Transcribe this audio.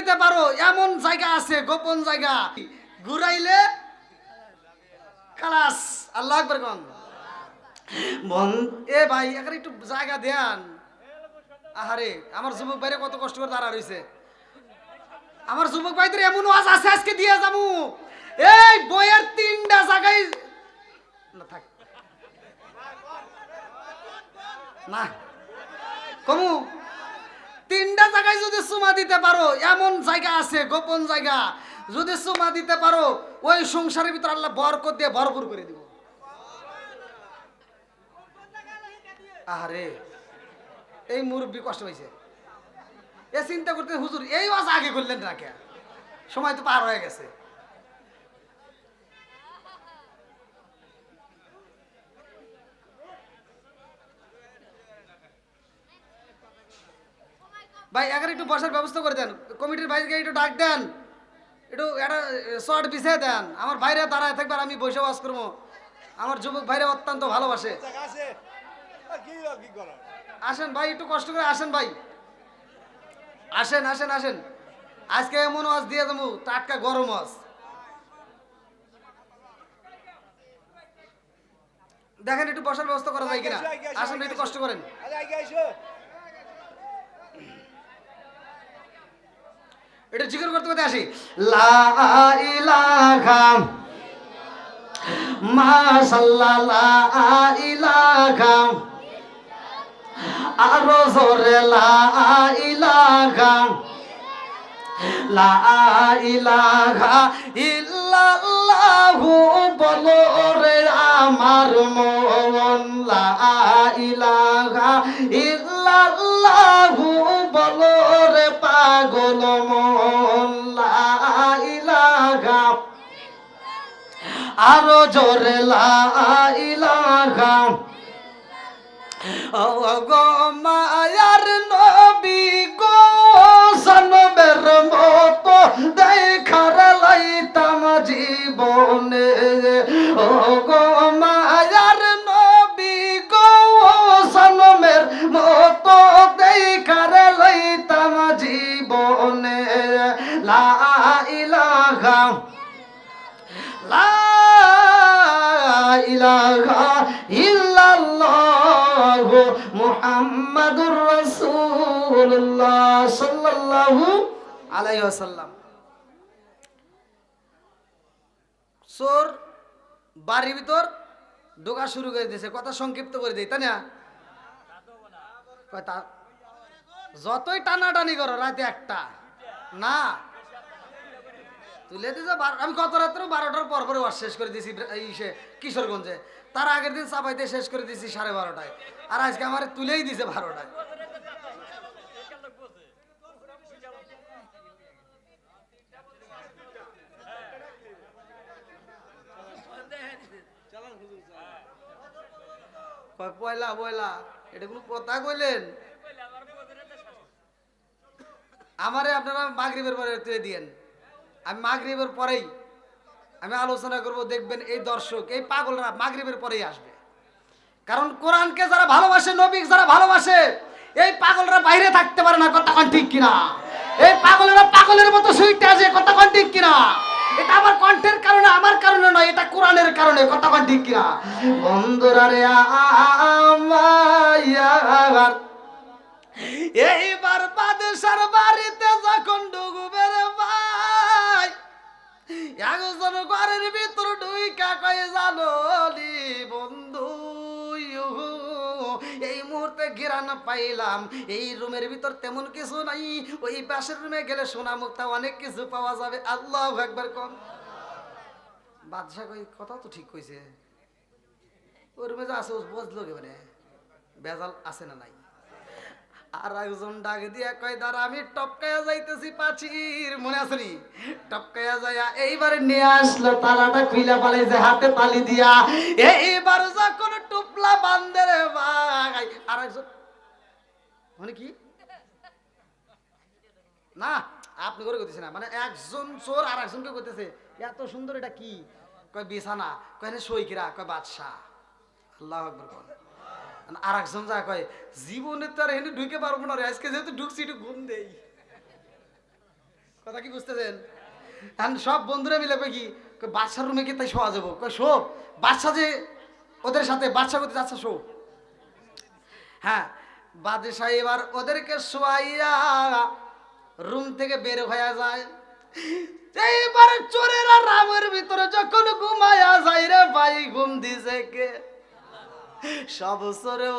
দিতে পারো, এমন জায়গা আছে, গোপন জায়গা। ঘুরাইলে খালাস, আল্লাহ আকবার মন, এ ভাই, এখানে একটু জায়গা দেন। আহারে, আমার যুবক ভাইরে কত কষ্ট করে দাঁড়া রইছে। আমার যুবক ভাইদের এমন ওয়াজ আছে, আজকে দিয়ে যাব। এই বইয়ের তিনটা জায়গায় না, থাক। না, কমু। তিনটা জায়গায় যদি চুমা দিতে পারো, এমন জায়গা আছে, গোপন জায়গা, যদি চুমা দিতে পারো, ওই সংসারের ভিতরে আল্লাহ বরকত দিয়ে ভরপুর করে দিব। আরে এই মুরব্বী কষ্ট হয়েছে এ চিন্তা করতে, হুজুর, এই ওয়াজ আগে করলেন না কে? সময় তো পার হয়ে গেছে। ভাই এগারো একটু বসার ব্যবস্থা করে দেন। কমিটির ভাইকে একটু ডাক দেন। একটু একটা শর্ট বিছিয়ে দেন। আমার ভাইরা দাঁড়ায় থাকবে আমি বসে বাস করব। আমার যুবক ভাইরা অত্যন্ত ভালোবাসে। আসেন ভাই, একটু কষ্ট করে আসেন ভাই। আসেন আসেন আসেন। আজকে এমন মাছ দিয়ে দেবো, টাটকা গরম মাছ। দেখেন, একটু বসার ব্যবস্থা করা যায় কিনা। আসেন একটু কষ্ট করেন আরে আগে আইসো এটা জিজ্ঞেস করতে করতে আসি। লা ইলাহা মাশাল্লাহ, লা আরও জোরে, লা ইলাহা। লা ইলাহা ইল্লাল্লাহু বলো রে আমার মন। লা আরও জোরে লা ইলাহা। ও গো মায়ার নবী গো সনবের মতো দেখার লাইতাম জীবনে। ও গো মায়ার নবী গো সনমের মতো দেখার লাইতাম জীবনে। লা ইলাহা মুহাম্মাদুর রাসূলুল্লাহ সাল্লাল্লাহু আলাইহি ওয়াসাল্লাম। চোর বাড়ির ভিতর ঢোকা শুরু করে দিয়েছে কথা সংক্ষিপ্ত করে দেই, তাই না? যতই টানাটানি করো, রাতে একটা। না। তুলে দিয়েছে আমি গত রাত্রে বারোটার পর পরে ওয়াশ শেষ করে দিয়েছি, এই সে কিশোরগঞ্জে। তার আগের দিন চাপাইতে শেষ করে দিয়েছি সাড়ে বারোটায়। আর আজকে আমার তুলেই দিছে বারোটায়। পয়লা পয়লা, এটা কোনো কথা কইলেন? আমারে আপনারা মাগরিবের পরে তুলে দিয়েন। আমি মাগরিবের পরেই আমি আলোচনা করব, দেখবেন এই দর্শক, এই পাগলরা মাগরিবের পরেই আসবে। কারণ কোরআনকে যারা ভালোবাসে নবী যারা ভালোবাসে, এই পাগলরা বাইরে থাকতে পারে না কতক্ষণ ঠিক কিনা? এই পাগলেরা পাগলের মতো সুইটে আছে কতক্ষণ ঠিক কিনা? এটা আমার কণ্ঠের কারণে, আমার কারণে নয়, এটা কোরআনের কারণে কতক্ষণ ঠিক কিনা? বন্ধুরা রে আমার এইবার বাদেশার বাড়িতে একজন ঘরের ভিতর ঢুইকা কয়ে জানো বন্ধু এই মুহূর্তে ঘিরান পাইলাম। এই রুমের ভিতর তেমন কিছু নাই। ওই পাশের রুমে গেলে সোনা মুক্তা অনেক কিছু পাওয়া যাবে। আল্লাহ একবার কম বাদশাহ কই, কথা তো ঠিক কইছে। ওই রুমে যা আছে বুঝলো কে মানে বেজাল আছে না নাই? আর একজন ডাক দিয়া কয়, দাঁড়া, আমি টপকায়া যাইতেছি পাচির। মনে আছে নি? টপকায়া যাইয়া এইবারে নিয়ে আসলো, তালাটা খুইলা পালাইছে হাতে তালি দিয়া। এইবার যখন টুপলা বান্ধে রে ভাই, আর একজন মানে কি? না, আপনি করে করতেছে না মানে একজন চোর আর একজনকে করতেছে এত সুন্দর এটা কি? কয়, বিছানা। কয় সই কিরা। কয়, বাদশাহ। আল্লাহ আকবর আর একজন যা কয়, জীবনে তো আর এনে ঢুকে পারব না আজকে যেহেতু ঢুকছি, একটু ঘুম দেই। কথা কি বুঝতেছেন? এখন সব বন্ধুরা মিলে কি বাদশার রুমে কি তাই শোয়া যাব। শো, বাদশা যে ওদের সাথে বাদশা করতে যাচ্ছে, শো। হ্যাঁ বাদশাহ এবার ওদেরকে শোয়াইয়া রুম থেকে বের হয়ে যায়। এইবার চোরেরা রামের ভিতরে যখন ঘুমায়া যায় রে ভাই, ঘুম দিছে কে? সব চোরে